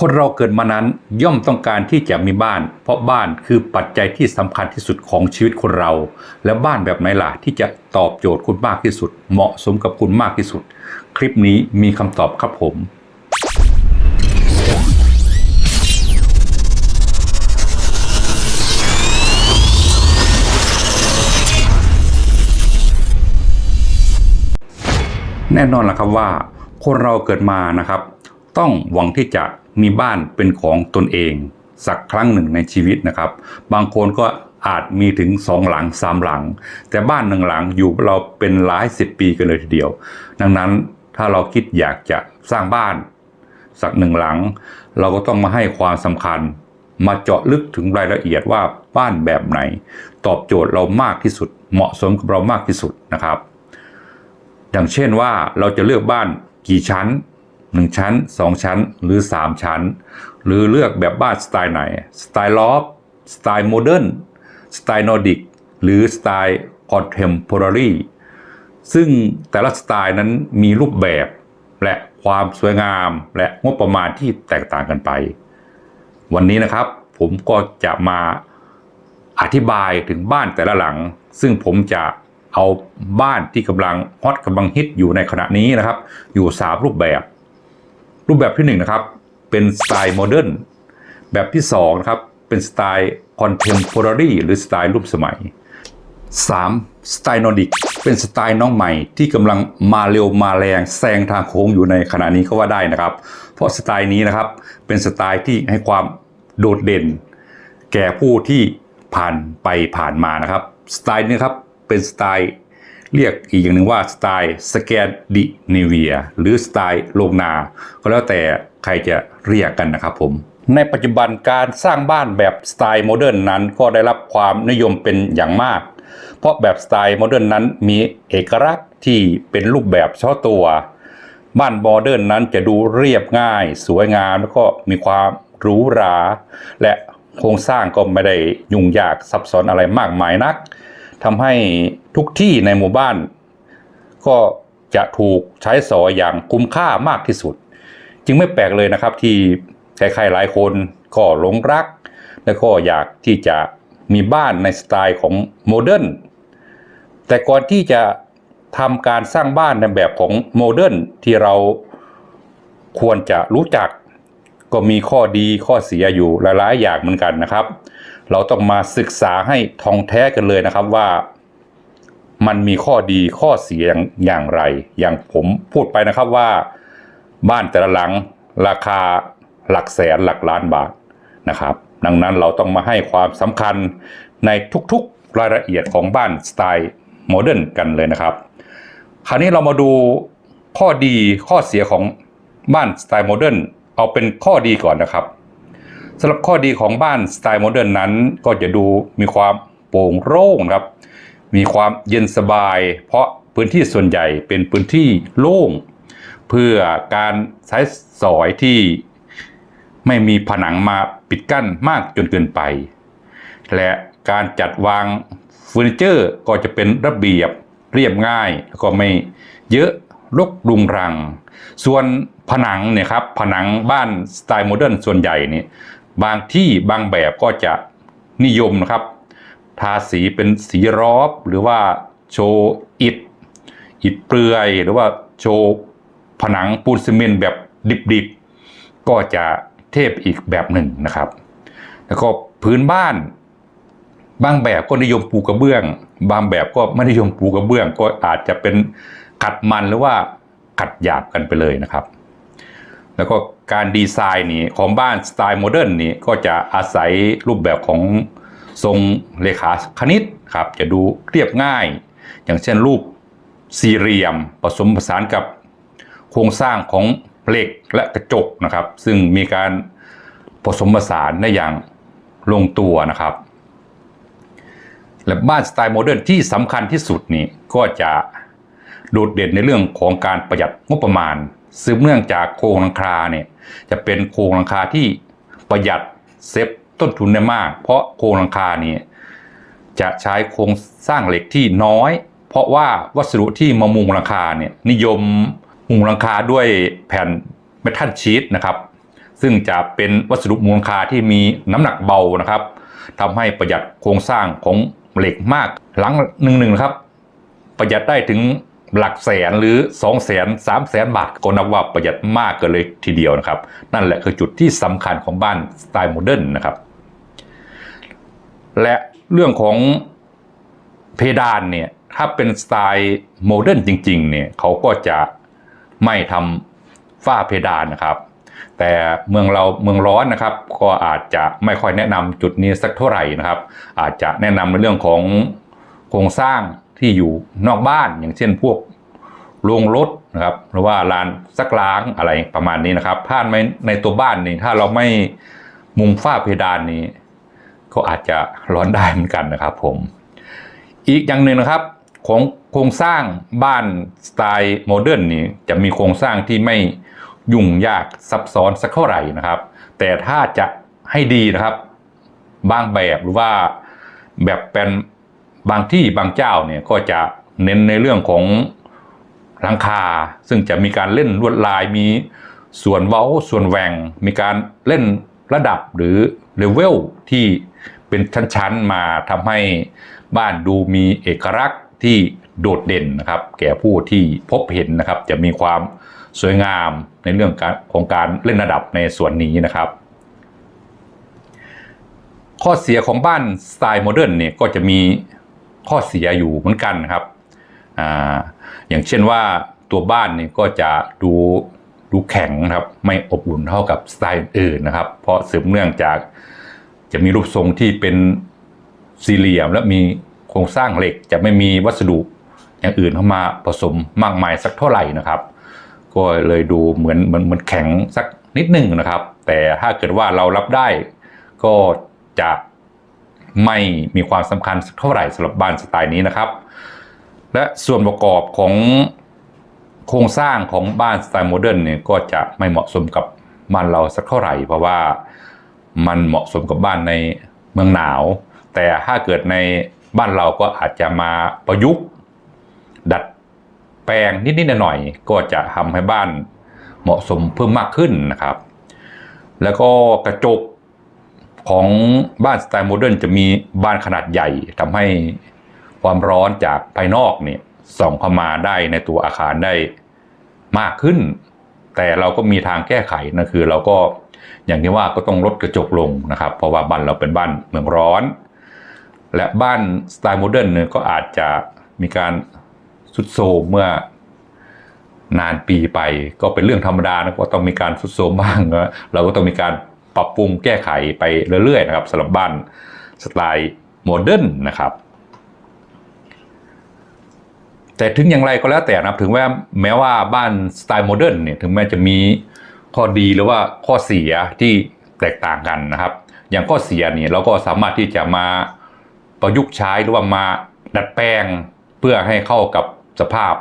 คนเราเกิดมานั้นย่อมต้องการที่จะมีบ้าน เพราะบ้านคือปัจจัยที่สำคัญที่สุดของชีวิตคนเรา และบ้านแบบไหนล่ะที่จะตอบโจทย์คุณมากที่สุด เหมาะสมกับคุณมากที่สุด คลิปนี้มีคำตอบครับผม แน่นอนละครับว่าคนเราเกิดมานะครับ ต้องหวังที่จะมีบ้านเป็นของตนเอง สักครั้งหนึ่งในชีวิตนะครับ บางคนก็อาจมีถึงสองหลังสามหลัง แต่บ้านหนึ่งหลังอยู่เราเป็นหลายสิบปีกันเลยทีเดียว ดังนั้นถ้าเราคิดอยากจะสร้างบ้าน สักหนึ่งหลัง เราก็ต้องมาให้ความสำคัญ มาเจาะลึกถึงรายละเอียดว่าบ้านแบบไหน ตอบโจทย์เรามากที่สุด เหมาะสมกับเรามากที่สุดนะครับ อย่างเช่นว่าเราจะเลือกบ้านกี่ชั้น 1 ชั้น 2 ชั้นหรือ 3 ชั้น หรือเลือกแบบบ้านสไตล์ไหน สไตล์ลอฟสไตล์โมเดิร์นสไตล์นอร์ดิกหรือสไตล์คอนเทมพอร์รีซึ่งแต่ละสไตล์นั้นมีรูปแบบและความสวยงามและงบประมาณที่แตกต่างกันไป วันนี้นะครับผมก็จะมาอธิบายถึงบ้านแต่ละหลัง ซึ่งผมจะเอาบ้านที่กำลังฮอตกำลังฮิตอยู่ในขณะนี้นะครับ อยู่ 3 รูปแบบ รูปแบบที่1นนะครับ เป็นสไตล์โมเดิร์นแบบที่2นะครับ เป็นสไตล์คอนเทมพอร์รี่หรือสไตล์รูปสมัย 3. สไตล์นอร์ดิกเป็นสไตล์น้องใหม่ที่กำลังมาเร็วมาแรงแซงทางโค้งอยู่ในขณะนี้ก็ว่าได้นะครับ เพราะสไตล์นี้นะครับเป็นสไตล์ที่ให้ความโดดเด่น แก่ผู้ที่ผ่านไปผ่านมานะครับ สไตล์นี้ครับเป็นสไตล์ เรียกอีกอย่างหนึ่งว่าสไตล์สแกนดิเนเวีย หรือสไตล์โลงนา ก็แล้วแต่ใครจะเรียกกันนะครับผมในปัจจุบันการสร้างบ้านแบบสไตล์โมเดิร์นนั้นก็ได้รับความนิยมเป็นอย่างมาก เพราะแบบสไตล์โมเดิร์นนั้นมีเอกลักษณ์ที่เป็นรูปแบบเฉพาะตัว บ้านโมเดิร์นนั้นจะดูเรียบง่าย สวยงามแล้วก็มีความหรูหรา และโครงสร้างก็ไม่ได้ยุ่งยากซับซ้อนอะไรมากมายนัก ทำให้ทุกที่ในหมู่บ้าน ก็จะถูกใช้สอยอย่างคุ้มค่ามากที่สุด จึงไม่แปลกเลยนะครับที่ใครๆหลายคนก็หลงรัก และก็อยากที่จะมีบ้านในสไตล์ของโมเดิร์นแต่ก่อนที่จะทำการสร้างบ้านในแบบของโมเดิร์นที่เราควรจะรู้จัก ก็มีข้อดีข้อเสียอยู่หลายๆอย่างเหมือนกันนะครับ เราต้องมาศึกษาให้ทองแท้กันเลยนะครับว่ามันมีข้อดีข้อเสียอย่างไร อย่างผมพูดไปนะครับว่าบ้านแต่ละหลังราคาหลักแสนหลักล้านบาทนะครับ ดังนั้นเราต้องมาให้ความสำคัญในทุกๆรายละเอียดของบ้านสไตล์โมเดิร์นกันเลยนะครับ คราวนี้เรามาดูข้อดีข้อเสียของบ้านสไตล์โมเดิร์นเอาเป็นข้อดีก่อนนะครับ สำหรับข้อดีของบ้านสไตล์โมเดิร์นนั้น ก็จะดูมีความโปร่งโล่งครับ มีความเย็นสบาย เพราะพื้นที่ส่วนใหญ่เป็นพื้นที่โล่ง เพื่อการใช้สอยที่ไม่มีผนังมาปิดกั้นมากจนเกินไป และการจัดวางเฟอร์นิเจอร์ก็จะเป็นระเบียบเรียบง่ายแล้วก็ไม่เยอะรกรุงรัง ส่วนผนังเนี่ยครับผนังบ้านสไตล์โมเดิร์นส่วนใหญ่นี่ บางที่บางแบบก็จะนิยมนะครับ ทาสีเป็นสีรอบหรือว่าโชว์อิฐอิฐเปลือย หรือว่าโชว์ผนังปูนซีเมนต์แบบดิบๆ ก็จะเทพอีกแบบหนึ่งนะครับ แล้วก็พื้นบ้านบางแบบก็นิยมปูกระเบื้อง บางแบบก็ไม่นิยมปูกระเบื้อง ก็อาจจะเป็นขัดมันหรือว่าขัดหยาบกันไปเลยนะครับ แล้วก็การดีไซน์นี่ของบ้านสไตล์โมเดิร์นนี่ก็จะอาศัยรูปแบบของทรงเลขาคณิตครับจะดูเรียบง่าย อย่างเช่นรูปสี่เหลี่ยมผสมผสานกับโครงสร้างของเหล็กและกระจกนะครับ ซึ่งมีการผสมผสานได้อย่างลงตัวนะครับ และบ้านสไตล์โมเดิร์นที่สำคัญที่สุดนี่ก็จะโดดเด่นในเรื่องของการประหยัดงบประมาณ สืบเนื่องจากโครงหลังคาเนี่ยจะเป็นโครงหลังคาที่ประหยัดเซฟต้นทุนได้มาก เพราะโครงหลังคาเนี่ยจะใช้โครงสร้างเหล็กที่น้อย เพราะว่าวัสดุที่มามุงหลังคาเนี่ยนิยมมุงหลังคาด้วยแผ่นเมทัลชีตนะครับซึ่งจะเป็นวัสดุมูลค่าที่มีน้ำหนักเบานะครับทำให้ประหยัดโครงสร้างของเหล็กมากหลังหนึ่งหนึ่งนะครับ ประหยัดได้ถึง หลักแสนหรือ2 0 0แสนสามแสนบาทก็นับว่าประหยัดมากกินเลยทีเดียวนะครับ นั่นแหละคือจุดที่สำคัญของบ้านสไตล์โมเดิร์นนะครับ และเรื่องของเพดานเนี่ยถ้าเป็นสไตล์โมเดิร์นจริงๆเนี่ยเขาก็จะไม่ทำฝ้าเพดานนะครับ แต่เมืองเราเมืองร้อนนะครับ ก็อาจจะไม่ค่อยแนะนำจุดนี้สักเท่าไหร่นะครับ อาจจะแนะนำในเรื่องของโครงสร้าง ที่อยู่นอกบ้านอย่างเช่นพวกโรงรถนะครับหรือว่าลานซักล้างอะไรประมาณนี้นะครับถ้าในในตัวบ้านนี่ถ้าเราไม่มุงฝ้าเพดานนี้ ก็อาจจะร้อนได้เหมือนกันนะครับ ผม อีกอย่างหนึ่งนะครับของโครงสร้างบ้านสไตล์โมเดิร์นนี่จะมีโครงสร้างที่ไม่ยุ่งยากซับซ้อนสักเท่าไหร่นะครับ แต่ถ้าจะให้ดีนะครับ บางแบบหรือว่าแบบเป็น บางที่บางเจ้าเนี่ยก็จะเน้นในเรื่องของหลังคา ซึ่งจะมีการเล่นลวดลายมีส่วนเว้าส่วนแหวงมีการเล่นระดับหรือเลเวลที่เป็นชั้นๆมาทำให้บ้านดูมีเอกลักษณ์ที่โดดเด่นนะครับ แก่ผู้ที่พบเห็นนะครับ จะมีความสวยงามในเรื่องการของการเล่นระดับในส่วนนี้นะครับ ข้อเสียของบ้านสไตล์โมเดิร์นเนี่ยก็จะมี ข้อเสียอยู่เหมือนกันนะครับออย่างเช่นว่าตัวบ้านเนี่ยก็จะดูดูแข็งนะครับไม่อบอุ่นเท่ากับสไตล์อื่นนะครับ เพราะสืบเนื่องจากจะมีรูปทรงที่เป็นสี่เหลี่ยม และมีโครงสร้างเหล็กจะไม่มีวัสดุอย่างอื่นเข้ามาผสมมากมายสักเท่าไหร่นะครับ ก็เลยดูเหมือนเหมือนเหมือนแข็งสักนิดหนึ่งนะครับ แต่ถ้าเกิดว่าเรารับได้ก็จะ ไม่มีความสำคัญสักเท่าไหร่สำหรับบ้านสไตล์นี้นะครับ และส่วนประกอบของโครงสร้างของบ้านสไตล์โมเดิร์นเนี่ยก็จะไม่เหมาะสมกับบ้านเราสักเท่าไหร่ เพราะว่ามันเหมาะสมกับบ้านในเมืองหนาว แต่ถ้าเกิดในบ้านเราก็อาจจะมาประยุกต์ดัดแปลงนิดๆหน่อยๆก็จะทำให้บ้านเหมาะสมเพิ่มมากขึ้นนะครับ แล้วก็กระจก ของบ้านสไตล์โมเดิร์นจะมีบ้านขนาดใหญ่ทำให้ความร้อนจากภายนอกเนี่ยส่องเข้ามาได้ในตัวอาคารได้มากขึ้น แต่เราก็มีทางแก้ไขนะคือเราก็อย่างที่ว่าก็ต้องลดกระจกลงนะครับ เพราะว่าบ้านเราเป็นบ้านเมืองร้อน และบ้านสไตล์โมเดิร์นเนี่ยก็อาจจะมีการสุดโทมเมื่อนานปีไปก็เป็นเรื่องธรรมดานะก็ต้องมีการสุดโทมบ้างนะเราก็ต้องมีการ ปรับปรุงแก้ไขไปเรื่อยๆนะครับสำหรับบ้านสไตล์โมเดิร์นนะครับแต่ถึงอย่างไรก็แล้วแต่นะครับถึงแม้แม้ว่าบ้านสไตล์โมเดิร์นเนี่ยถึงแม้จะมีข้อดีหรือว่าข้อเสียที่แตกต่างกันนะครับ อย่างข้อเสียเนี่ยเราก็สามารถที่จะมาประยุกต์ใช้หรือว่ามาดัดแปลงเพื่อให้เข้ากับสภาพ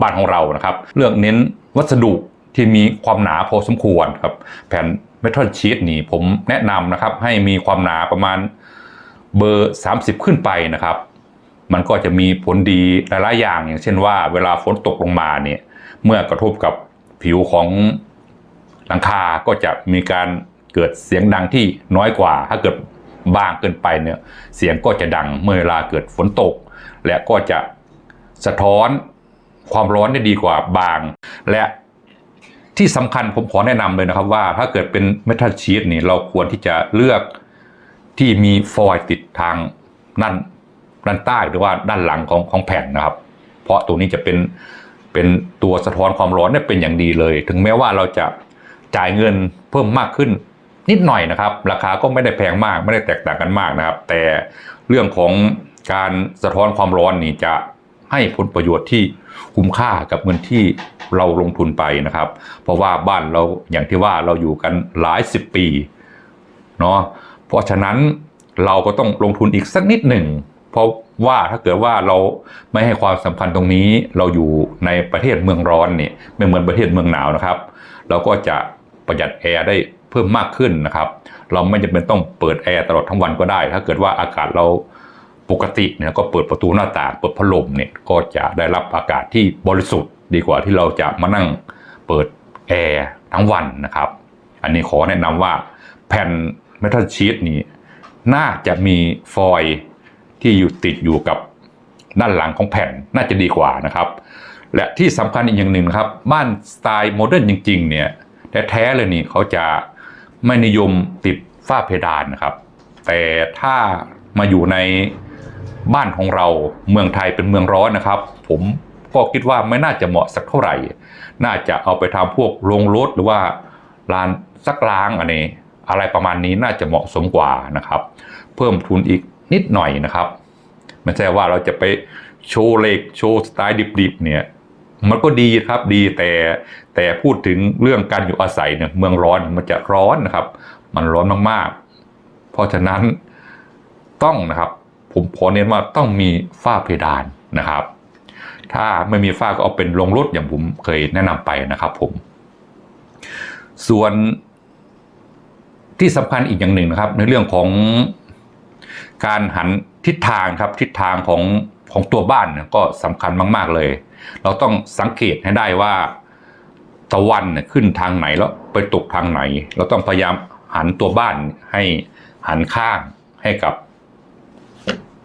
บ้านของเรานะครับเลือกเน้นวัสดุที่มีความหนาพอสมควรครับ แผ่น เมทัลชีตนี่ผมแนะนำนะครับให้มีความหนาประมาณเบอร์ 30 ขึ้นไปนะครับ มันก็จะมีผลดีหลายๆอย่างอย่างเช่นว่าเวลาฝนตกลงมาเนี่ยเมื่อกระทบกับผิวของหลังคาก็จะมีการเกิดเสียงดังที่น้อยกว่า ถ้าเกิดบางเกินไปเนี่ยเสียงก็จะดังเมื่อเวลาเกิดฝนตก และก็จะสะท้อนความร้อนได้ดีกว่าบาง และ ที่สำคัญผมขอแนะนำเลยนะครับว่าถ้าเกิดเป็นเมทัลชีตนี่เราควรที่จะเลือกที่มีฟอยล์ติดทางนั่นด้านใต้หรือว่าด้านหลังของของแผ่นนะครับ เพราะตัวนี้จะเป็นเป็นตัวสะท้อนความร้อนได้เป็นอย่างดีเลย ถึงแม้ว่าเราจะจ่ายเงินเพิ่มมากขึ้นนิดหน่อยนะครับ ราคาก็ไม่ได้แพงมากไม่ได้แตกต่างกันมากนะครับ แต่เรื่องของการสะท้อนความร้อนนี่จะ ให้ผลประโยชน์ที่คุ้มค่ากับเงินที่เราลงทุนไปนะครับ เพราะว่าบ้านเราอย่างที่ว่าเราอยู่กันหลายสิบปีเนาะเพราะฉะนั้นเราก็ต้องลงทุนอีกสักนิดหนึ่ง เพราะว่าถ้าเกิดว่าเราไม่ให้ความสำคัญตรงนี้เราอยู่ในประเทศเมืองร้อนเนี่ยไม่เหมือนประเทศเมืองหนาวนะครับ เราก็จะประหยัดแอร์ได้เพิ่มมากขึ้นนะครับ เราไม่จำเป็นต้องเปิดแอร์ตลอดทั้งวันก็ได้ ถ้าเกิดว่าอากาศเรา ปกติเนี่ยก็เปิดประตูหน้าต่างเปิดพัดลมเนี่ยก็จะได้รับอากาศที่บริสุทธิ์ดีกว่าที่เราจะมานั่งเปิดแอร์ทั้งวันนะครับ อันนี้ขอแนะนำว่าแผ่นเมทัลชีตนี้ น่าจะมีฟอยล์ที่อยู่ติดอยู่กับด้านหลังของแผ่นน่าจะดีกว่านะครับ และที่สำคัญอีกอย่างหนึ่งครับ บ้านสไตล์โมเดิร์นจริงๆเนี่ยแท้ๆเลยนี่เขาจะไม่นิยมติดฝ้าเพดานนะครับ แต่ถ้ามาอยู่ใน บ้านของเราเมืองไทยเป็นเมืองร้อนนะครับ ผมก็คิดว่าไม่น่าจะเหมาะสักเท่าไหร่ น่าจะเอาไปทำพวกโรงรถหรือว่าลานซักล้างอันนี้ อะไรประมาณนี้น่าจะเหมาะสมกว่านะครับ เพิ่มทุนอีกนิดหน่อยนะครับ ไม่ใช่ว่าเราจะไปโชว์เล็กโชว์สไตล์ดิบๆเนี่ยมันก็ดีครับดีแต่แต่พูดถึงเรื่องการอยู่อาศัยเนี่ยเมืองร้อนมันจะร้อนนะครับ มันร้อนมากๆ เพราะฉะนั้นต้องนะครับ ผมขอเน้นว่าต้องมีฝ้าเพดานนะครับ ถ้าไม่มีฝ้าก็เอาเป็นโรงรถอย่างผมเคยแนะนำไปนะครับผม ส่วนที่สำคัญอีกอย่างหนึ่งนะครับ ในเรื่องของการหันทิศทางครับทิศทางของของตัวบ้านเนี่ยก็สำคัญมาก ๆเลย เราต้องสังเกตให้ได้ว่าตะวันเนี่ยขึ้นทางไหนแล้วไปตกทางไหน เราต้องพยายามหันตัวบ้านให้หันข้างให้กับ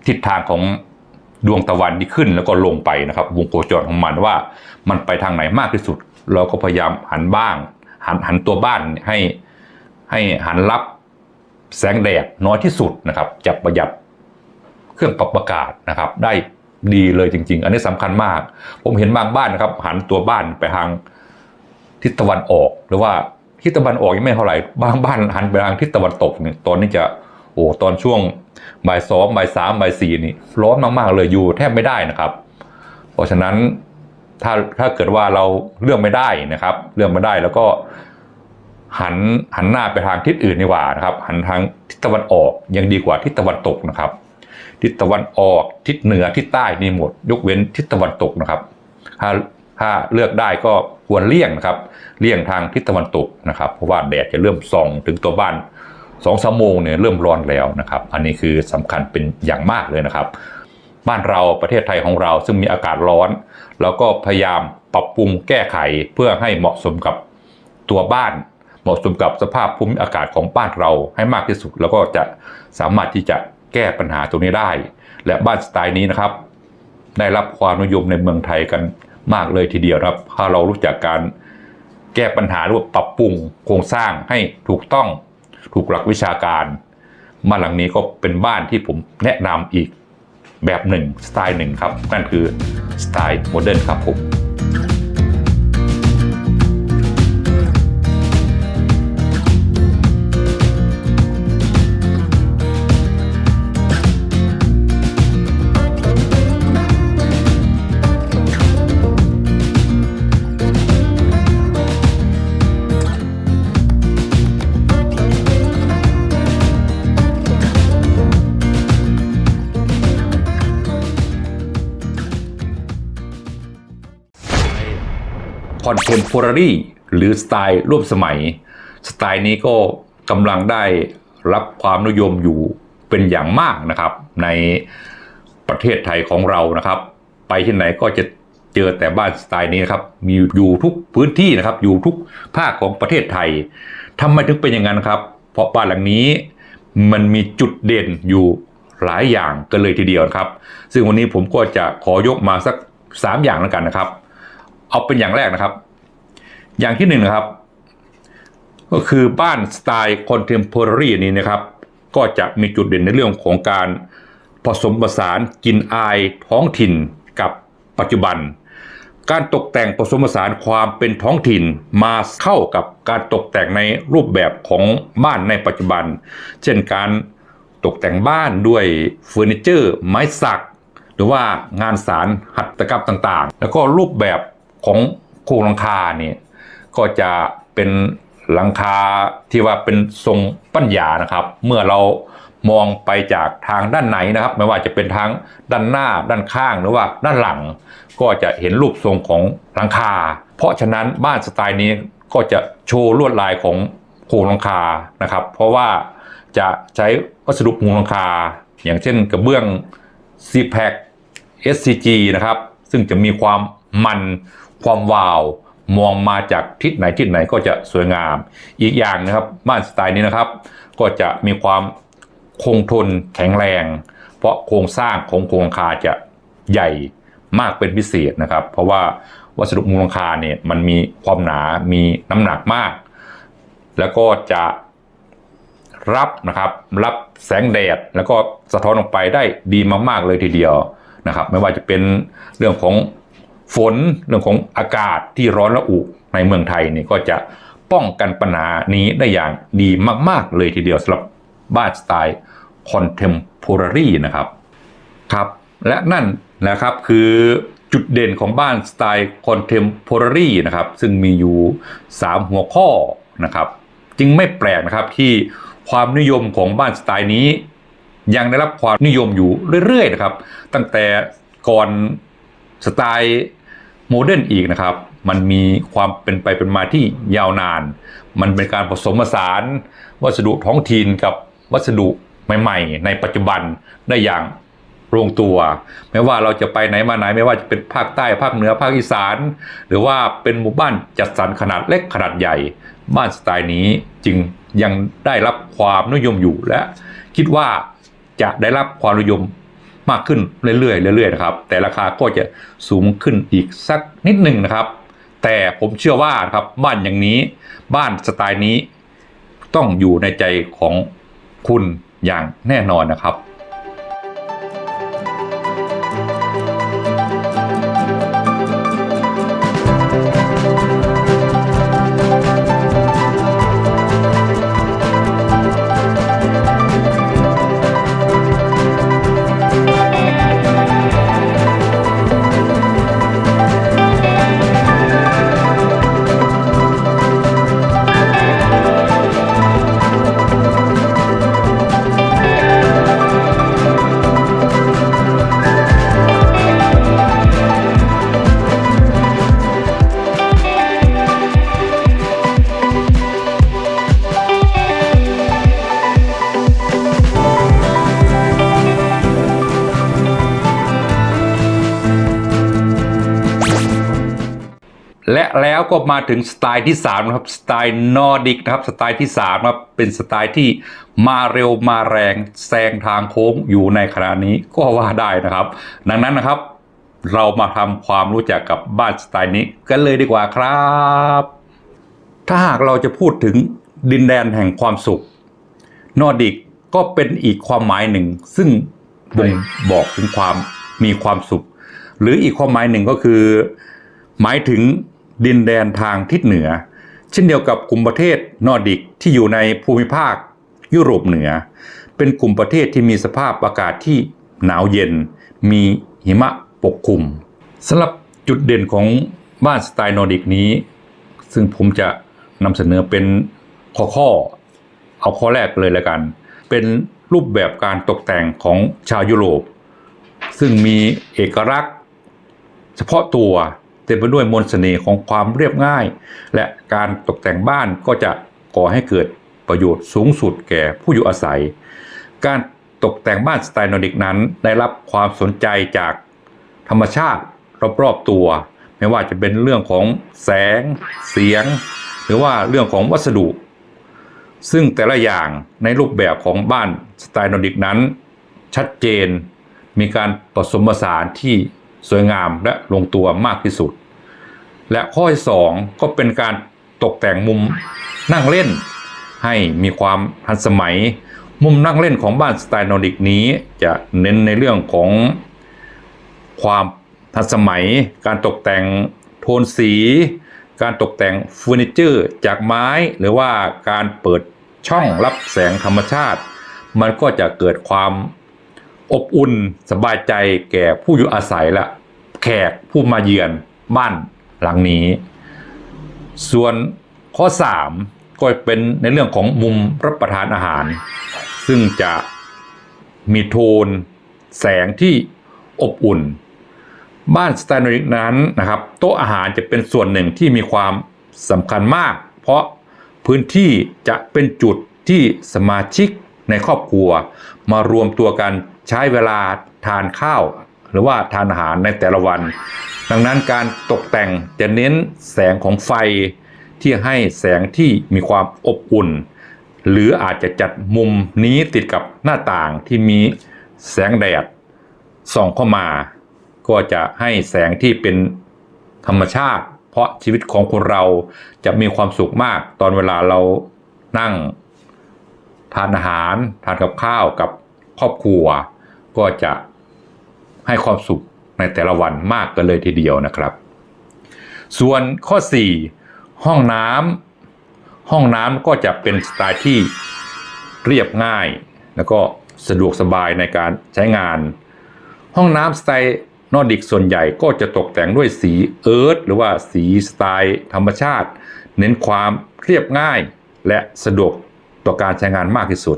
ทิศทางของดวงตะวันที่ขึ้นแล้วก็ลงไปนะครับ วงโคจรของมันว่า มันไปทางไหนมากที่สุด เราก็พยายามหันบ้าง หันหันตัวบ้านให้ให้หันรับแสงแดดน้อยที่สุดนะครับจะประหยัดเครื่องปรับอากาศนะครับ ได้ดีเลยจริง ๆ อันนี้สำคัญมาก ผมเห็นบางบ้านนะครับ หันตัวบ้านไปทางทิศตะวันออกหรือว่าทิศตะวันออกยังไม่เท่าไหร่บางบ้านหันไปทางทิศตะวันตกเนี่ยตอนนี้จะโอ้ตอนช่วง บ่ายสองบ่ายสามบ่ายสี่นี่ร้อนมากๆเลยอยู่แทบไม่ได้นะครับ เพราะฉะนั้นถ้าถ้าเกิดว่าเราเลือกไม่ได้นะครับ เลือกไม่ได้แล้วก็หันหันหน้าไปทางทิศอื่นดีกว่านะครับ หันทางทิศตะวันออกยังดีกว่าทิศตะวันตกนะครับ ทิศตะวันออกทิศเหนือทิศใต้นี่หมด ยกเว้นทิศตะวันตกนะครับ ถ้าถ้าเลือกได้ก็ควรเลี่ยงนะครับ เลี่ยงทางทิศตะวันตกนะครับ เพราะว่าแดดจะเริ่มส่องถึงตัวบ้าน สองสามโมงเนี่ยเริ่มร้อนแล้วนะครับ อันนี้คือสำคัญเป็นอย่างมากเลยนะครับ บ้านเราประเทศไทยของเราซึ่งมีอากาศร้อนแล้วก็พยายามปรับปรุงแก้ไขเพื่อให้เหมาะสมกับตัวบ้าน เหมาะสมกับสภาพภูมิอากาศของบ้านเราให้มากที่สุด แล้วก็จะสามารถที่จะแก้ปัญหาตรงนี้ได้ และบ้านสไตล์นี้นะครับ ได้รับความนิยมในเมืองไทยกันมากเลยทีเดียวครับ ถ้าเรารู้จักการแก้ปัญหาหรือว่าปรับปรุงโครงสร้างให้ถูกต้อง ถูกหลักวิชาการบ้านหลังนี้ก็เป็นบ้านที่ผมแนะนำอีกแบบหนึ่งสไตล์หนึ่งครับ นั่นคือสไตล์โมเดิร์นครับผม เทม p o r a r y หรือสไตล์ร่วมสมัย สไตล์นี้ก็กำลังได้รับความนิยมอยู่เป็นอย่างมากนะครับ ในประเทศไทยของเรานะครับ ไปที่ไหนก็จะเจอแต่บ้านสไตล์นี้นครับมีอยู่ทุกพื้นที่นะครับ อยู่ทุกภาคของประเทศไทยทำไมถึงเป็นอย่างนั้นครับ เพราะบ้านหลังนี้มันมีจุดเด่นอยู่หลายอย่างกันเลยทีเดียวนะครับ ซึ่งวันนี้ผมก็จะขอยกมาสัก 3 อย่างแล้วกันนะครับ เอาเป็นอย่างแรกนะครับ อย่างที่หนึ่งนะครับ ก็คือบ้านสไตล์คอนเทม p o r a r y นี้นะครับ ก็จะมีจุดเด่นในเรื่องของการผสมผสานกินอายท้องถิ่นกับปัจจุบัน การตกแต่งผสมผสานความเป็นท้องถิ่นมาเข้ากับการตกแต่งในรูปแบบของบ้านในปัจจุบัน เช่นการตกแต่งบ้านด้วยเฟอร์นิเจอร์ ไม้สัก หรือว่างานสารหัตถกรรมต่างๆ แล้วก็รูปแบบของโครงหลังคาเนี่ย ก็จะเป็นหลังคาที่ว่าเป็นทรงปัญญานะครับ เมื่อเรามองไปจากทางด้านไหนนะครับ ไม่ว่าจะเป็นทางด้านหน้าด้านข้างหรือว่าด้านหลัง ก็จะเห็นรูปทรงของหลังคา เพราะฉะนั้นบ้านสไตล์นี้ก็จะโชว์ลวดลายของโครงหลังคานะครับ เพราะว่าจะใช้วัสดุมุงหลังคา อย่างเช่นกระเบื้อง c p a c SCG นะครับ ซึ่งจะมีความมันความวาว มองมาจากทิศไหนทิศไหนก็จะสวยงาม อีกอย่างนะครับบ้านสไตล์นี้นะครับ ก็จะมีความคงทนแข็งแรง เพราะโครงสร้างของโครงคาจะใหญ่มากเป็นพิเศษนะครับ เพราะว่าวัสดุมุงลังคาเนี่ยมันมีความหนา มีน้ำหนักมาก แล้วก็จะรับนะครับรับแสงแดดแล้วก็สะท้อนออกไปได้ดีมากๆเลยทีเดียวนะครับ ไม่ว่าจะเป็นเรื่องของ ฝนเรื่องของอากาศที่ร้อนระอุในเมืองไทยนี่ก็จะป้องกันปัญหานี้ได้อย่างดีมาก ๆ เลยทีเดียวสำหรับบ้านสไตล์คอนเทม p o r a r y นะครับครับ และนั่นนะครับคือจุดเด่นของบ้านสไตล์ Contemporary นะครับ ซึ่งมีอยู่ 3 หัวข้อนะครับ จึงไม่แปลกนะครับที่ความนิยมของบ้านสไตล์นี้ ยังได้รับความนิยมอยู่เรื่อย ๆ นะครับ ตั้งแต่ก่อนสไตล์ โมเดิร์นอีกนะครับ มันมีความเป็นไปเป็นมาที่ยาวนาน มันเป็นการผสมผสานวัสดุท้องถิ่นกับวัสดุใหม่ ๆ ในปัจจุบันได้อย่างลงตัว ไม่ว่าเราจะไปไหนมาไหนไม่ว่าจะเป็นภาคใต้ภาคเหนือภาคอีสาน หรือว่าเป็นหมู่บ้านจัดสรรขนาดเล็กขนาดใหญ่ บ้านสไตล์นี้จึงยังได้รับความนิยมอยู่และคิดว่าจะได้รับความนิยม มากขึ้นเรื่อยๆเรื่อยๆนะครับ แต่ราคาก็จะสูงขึ้นอีกสักนิดหนึ่งนะครับ แต่ผมเชื่อว่าครับบ้านอย่างนี้บ้านสไตล์นี้ต้องอยู่ในใจของคุณอย่างแน่นอนนะครับ ก็มาถึงสไตล์ที่3นะครับสไตล์นอร์ดิกนะครับสไตล์ที่3นะครับเป็นสไตล์ที่มาเร็วมาแรงแซงทางโค้งอยู่ในขณะนี้ก็ว่าได้นะครับ ดังนั้นนะครับเรามาทำความรู้จักกับบ้านสไตล์นี้กันเลยดีกว่าครับ ถ้าหากเราจะพูดถึงดินแดนแห่งความสุข นอร์ดิกก็เป็นอีกความหมายหนึ่ง ซึ่งบ่งบอกถึงความมีความสุข หรืออีกความหมายหนึ่งก็คือ หมายถึง ดินแดนทางทิศเหนือ เช่นเดียวกับกลุ่มประเทศนอร์ดิกที่อยู่ในภูมิภาคยุโรปเหนือ เป็นกลุ่มประเทศที่มีสภาพอากาศที่หนาวเย็น มีหิมะปกคลุมสำหรับจุดเด่นของบ้านสไตล์นอร์ดิกนี้ ซึ่งผมจะนำเสนอเป็นข้อข้อ เอาข้อแรกเลยแล้วกัน เป็นรูปแบบการตกแต่งของชาวยุโรป ซึ่งมีเอกลักษณ์ เฉพาะตัว ต็มไปด้วยมนต์เสน่ห์ของความเรียบง่าย และการตกแต่งบ้านก็จะก่อให้เกิดประโยชน์สูงสุดแก่ผู้อยู่อาศัย การตกแต่งบ้านสไตล์นอร์ดิกนั้น ได้รับความสนใจจากธรรมชาติรอบๆตัว ไม่ว่าจะเป็นเรื่องของแสง เสียง หรือว่าเรื่องของวัสดุ ซึ่งแต่ละอย่างในรูปแบบของบ้านสไตล์นอร์ดิกนั้น ชัดเจน มีการผสมผสานที่ สวยงามและลงตัวมากที่สุด และข้อที่สองก็เป็นการตกแต่งมุมนั่งเล่น ให้มีความทันสมัย มุมนั่งเล่นของบ้านสไตล์นอร์ดิกนี้ จะเน้นในเรื่องของความทันสมัย การตกแต่งโทนสี การตกแต่งเฟอร์นิเจอร์จากไม้ หรือว่าการเปิดช่องรับแสงธรรมชาติ มันก็จะเกิดความ อบอุ่นสบายใจแก่ผู้อยู่อาศัยและแขกผู้มาเยือนบ้านหลังนี้ ส่วนข้อ 3 ก็เป็นในเรื่องของมุมรับประทานอาหาร ซึ่งจะมีโทนแสงที่อบอุ่น บ้านสไตล์นอริกนั้นนะครับโต๊ะอาหารจะเป็นส่วนหนึ่งที่มีความสำคัญมาก เพราะพื้นที่จะเป็นจุดที่สมาชิก ในครอบครัว มารวมตัวกันใช้เวลาทานข้าว หรือว่าทานอาหารในแต่ละวัน ดังนั้นการตกแต่งจะเน้นแสงของไฟที่ให้แสงที่มีความอบอุ่น หรืออาจจะจัดมุมนี้ติดกับหน้าต่างที่มีแสงแดดส่องเข้ามา ก็จะให้แสงที่เป็นธรรมชาติ เพราะชีวิตของคนเราจะมีความสุขมากตอนเวลาเรานั่ง ทานอาหารทานกับข้าวกับครอบครัว ก็จะให้ความสุขในแต่ละวันมากกันเลยทีเดียวนะครับ ส่วนข้อ 4 ห้องน้ำห้องน้ำก็จะเป็นสไตล์ที่เรียบง่าย แล้วก็สะดวกสบายในการใช้งาน ห้องน้ำสไตล์นอร์ดิกส่วนใหญ่ก็จะตกแต่งด้วยสีเอิร์ธหรือว่าสีสไตล์ธรรมชาติ เน้นความเรียบง่ายและสะดวก ต่อการใช้งานมากที่สุด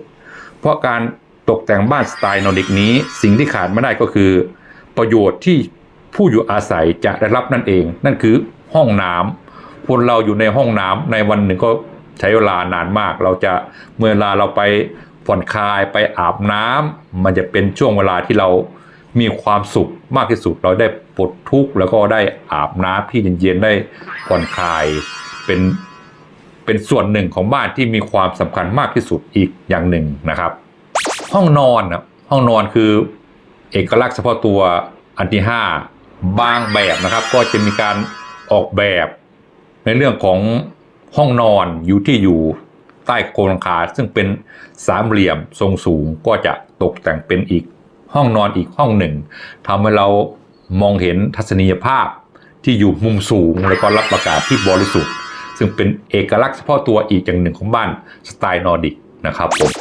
เพราะการตกแต่งบ้านสไตล์นอร์ดิกนี้ สิ่งที่ขาดไม่ได้ก็คือ ประโยชน์ที่ผู้อยู่อาศัยจะได้รับนั่นเอง นั่นคือห้องน้ำคนเราอยู่ในห้องน้ำในวันหนึ่งก็ใช้เวลานานมาก เราจะเมื่อเวลาเราไปผ่อนคลายไปอาบน้ำมันจะเป็นช่วงเวลาที่เรามีความสุขมากที่สุด เราได้ปลดทุกข์แล้วก็ได้อาบน้ำที่เย็นๆได้ผ่อนคลายเป็น เป็นส่วนหนึ่งของบ้านที่มีความสำคัญมากที่สุดอีกอย่างหนึ่งนะครับ ห้องนอนนะห้องนอนคือเอกลักษณ์เฉพาะตัวอันที่ห้าบางแบบนะครับ ก็จะมีการออกแบบในเรื่องของห้องนอนอยู่ที่อยู่ใต้โครงหลังคาซึ่งเป็นสามเหลี่ยมทรงสูงก็จะตกแต่งเป็นอีกห้องนอนอีกห้องหนึ่งทำให้เรามองเห็นทัศนียภาพที่อยู่มุมสูงแล้วก็รับอากาศที่บริสุทธิ์ ซึ่งเป็นเอกลักษณ์เฉพาะตัวอีกอย่างหนึ่งของบ้านสไตล์นอร์ดิกนะครับผม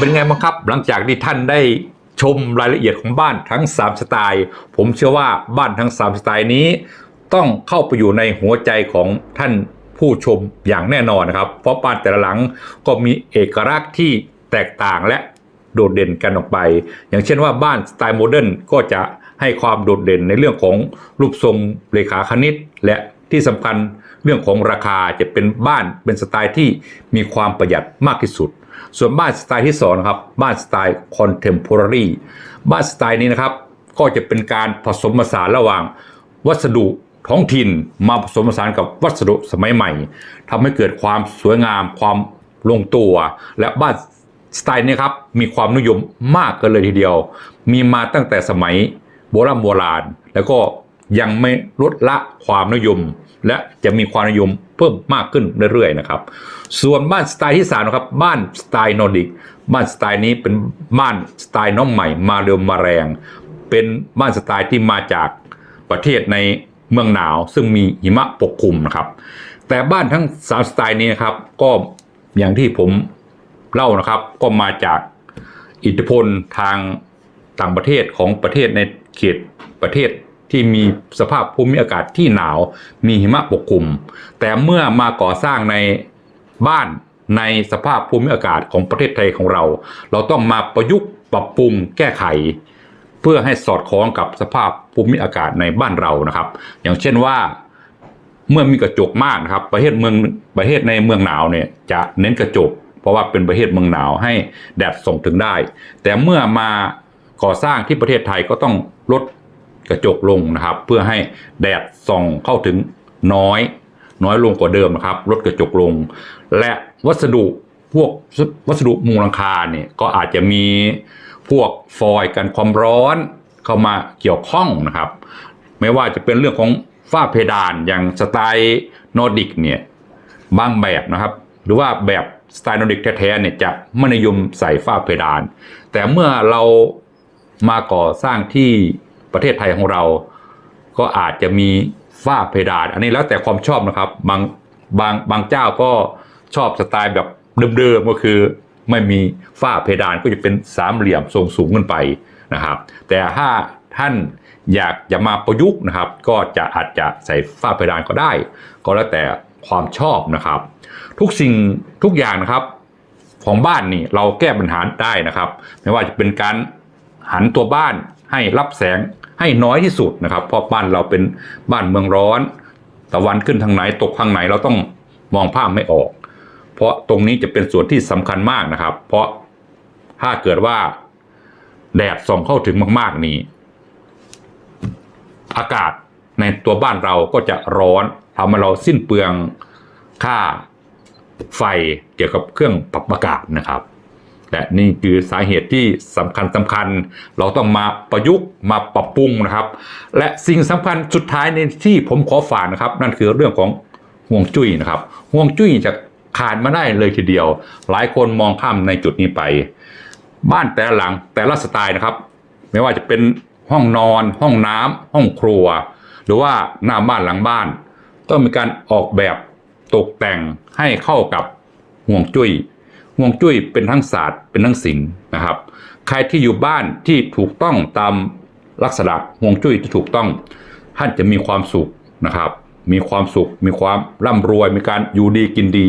เป็นไงบ้างครับ หลังจากที่ท่านได้ชมรายละเอียดของบ้านทั้ง 3 สไตล์ ผมเชื่อว่าบ้านทั้ง 3 สไตล์นี้ ต้องเข้าไปอยู่ในหัวใจของท่านผู้ชมอย่างแน่นอนนะครับ เพราะบ้านแต่ละหลังก็มีเอกลักษณ์ที่แตกต่างและโดดเด่นกันออกไป อย่างเช่นว่าบ้านสไตล์โมเดิร์นก็จะให้ความโดดเด่นในเรื่องของรูปทรงเลขาคณิต และที่สำคัญเรื่องของราคาจะเป็นบ้านเป็นสไตล์ที่มีความประหยัดมากที่สุด ส่วนบ้านสไตล์ที่2นะครับบ้านสไตล์คอนเทม p o r a r y บ้านสไตล์นี้นะครับก็จะเป็นการผสมผสานระหว่างวัสดุท้องถิ่นมาผสมผสานกับวัสดุสมัยใหม่ทำให้เกิดความสวยงามความลงตัว และบ้านสไตล์นี้ครับมีความนิยมมากกันเลยทีเดียว มีมาตั้งแต่สมัยโบราณโบราณ แล้วก็ยังไม่ลดละความนิยม และจะมีความนิยมเพิ่มมากขึ้นเรื่อยๆนะครับ ส่วนบ้านสไตล์ที่สามนะครับบ้านสไตล์นอร์ดิกบ้านสไตล์นี้เป็นบ้านสไตล์น้องใหม่ มาเร็วมาแรง เป็นบ้านสไตล์ที่มาจากประเทศในเมืองหนาว ซึ่งมีหิมะปกคลุมนะครับ แต่บ้านทั้งสามสไตล์นี้นะครับก็อย่างที่ผมเล่านะครับก็มาจากอิทธิพลทางต่างประเทศของประเทศในเขตประเทศ ที่มีสภาพภูมิอากาศที่หนาว มีหิมะปกคลุม แต่เมื่อมาก่อสร้างในบ้านในสภาพภูมิอากาศของประเทศไทยของเรา เราต้องมาประยุกต์ปรับปรุงแก้ไข เพื่อให้สอดคล้องกับสภาพภูมิอากาศในบ้านเรานะครับ อย่างเช่นว่าเมื่อมีกระจกมากนะครับ ประเทศเมืองประเทศในเมืองหนาวเนี่ยจะเน้นกระจก เพราะว่าเป็นประเทศเมืองหนาวให้แดดส่งถึงได้ แต่เมื่อมาก่อสร้างที่ประเทศไทยก็ต้องลด กระจกลงนะครับ เพื่อให้แดดส่องเข้าถึงน้อย น้อยลงกว่าเดิมนะครับลดกระจกลง และวัสดุพวกวัสดุมุงหลังคาเนี่ยก็อาจจะมีพวกฟอยล์กันความร้อนเข้ามาเกี่ยวข้องนะครับ ไม่ว่าจะเป็นเรื่องของฝ้าเพดานอย่างสไตล์นอร์ดิกเนี่ยบางแบบนะครับ หรือว่าแบบสไตล์นอร์ดิกแท้ๆเนี่ยจะไม่นิยมใส่ฝ้าเพดาน แต่เมื่อเรามาก่อสร้างที่ ประเทศไทยของเรา ก็อาจจะมีฝ้าเพดาน อันนี้แล้วแต่ความชอบนะครับบางบางบางเจ้าก็ชอบสไตล์แบบเดิมๆก็คือไม่มีฝ้าเพดานก็จะเป็นสามเหลี่ยมทรงสูงขึ้นไปนะครับ แต่ถ้าท่านอยากจะมาประยุกต์นะครับ ก็จะอาจจะใส่ฝ้าเพดานก็ได้ ก็แล้วแต่ความชอบนะครับ ทุกสิ่งทุกอย่างนะครับ ของบ้านนี่เราแก้ปัญหาได้นะครับ ไม่ว่าจะเป็นการหันตัวบ้าน ให้รับแสงให้น้อยที่สุดนะครับ เพราะบ้านเราเป็นบ้านเมืองร้อน ตะวันขึ้นทางไหนตกทางไหนเราต้องมองภาพไม่ออก เพราะตรงนี้จะเป็นส่วนที่สำคัญมากนะครับ เพราะถ้าเกิดว่าแดดส่องเข้าถึงมาก ๆ นี่อากาศในตัวบ้านเราก็จะร้อนทำให้เราสิ้นเปลืองค่าไฟเกี่ยวกับเครื่องปรับอากาศนะครับ และนี่คือสาเหตุที่สำคัญสำคัญ เราต้องมาประยุกต์มาปรับปรุงนะครับ และสิ่งสำคัญสุดท้ายในที่ผมขอฝากนะครับ นั่นคือเรื่องของห่วงจุ้ยนะครับห่วงจุ้ยจะขาดมาได้เลยทีเดียว หลายคนมองข้ามในจุดนี้ไป บ้านแต่ละหลังแต่ละสไตล์นะครับ ไม่ว่าจะเป็นห้องนอน ห้องน้ำห้องครัว หรือว่าหน้าบ้านหลังบ้าน ต้องมีการออกแบบตกแต่งให้เข้ากับห่วงจุ้ย ห่วงจุ้ยเป็นทั้งศาสตร์เป็นทั้งศิลป์นะครับ ใครที่อยู่บ้านที่ถูกต้องตามลักษณะห่วงจุ้ยที่ถูกต้อง ท่านจะมีความสุขนะครับ มีความสุข มีความร่ำรวย มีการอยู่ดีกินดี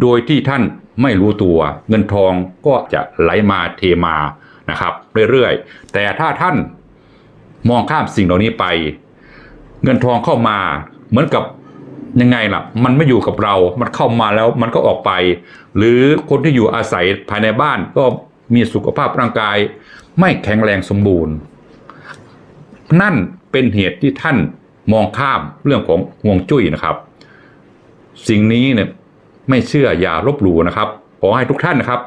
โดยที่ท่านไม่รู้ตัวเงินทองก็จะไหลมาเทมานะครับ เรื่อยๆ แต่ถ้าท่านมองข้ามสิ่งเหล่านี้ไป เงินทองเข้ามาเหมือนกับ ยังไงล่ะ มันไม่อยู่กับเรา มันเข้ามาแล้วมันก็ออกไป หรือคนที่อยู่อาศัยภายในบ้านก็มีสุขภาพร่างกาย ไม่แข็งแรงสมบูรณ์ นั่นเป็นเหตุที่ท่านมองข้ามเรื่องของห่วงจุ้ยนะครับ สิ่งนี้เนี่ยไม่เชื่ออย่าลบหลู่นะครับ ขอให้ทุกท่านนะครับ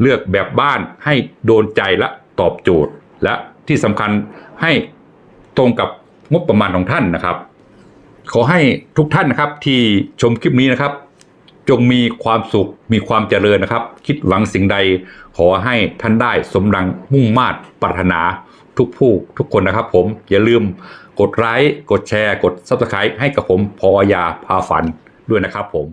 เลือกแบบบ้านให้โดนใจและตอบโจทย์ และที่สำคัญให้ตรงกับงบประมาณของท่านนะครับ ขอให้ทุกท่านนะครับที่ชมคลิปนี้นะครับ จงมีความสุขมีความเจริญนะครับ คิดหวังสิ่งใด ขอให้ท่านได้สมดังมุ่งมา่ปรารถนาทุกผู้ทุกคนนะครับ ผมอย่าลืมกดไลค์กดแชร์ กด Subscribe ให้กับผมพอยาพาฝันด้วยนะครับผม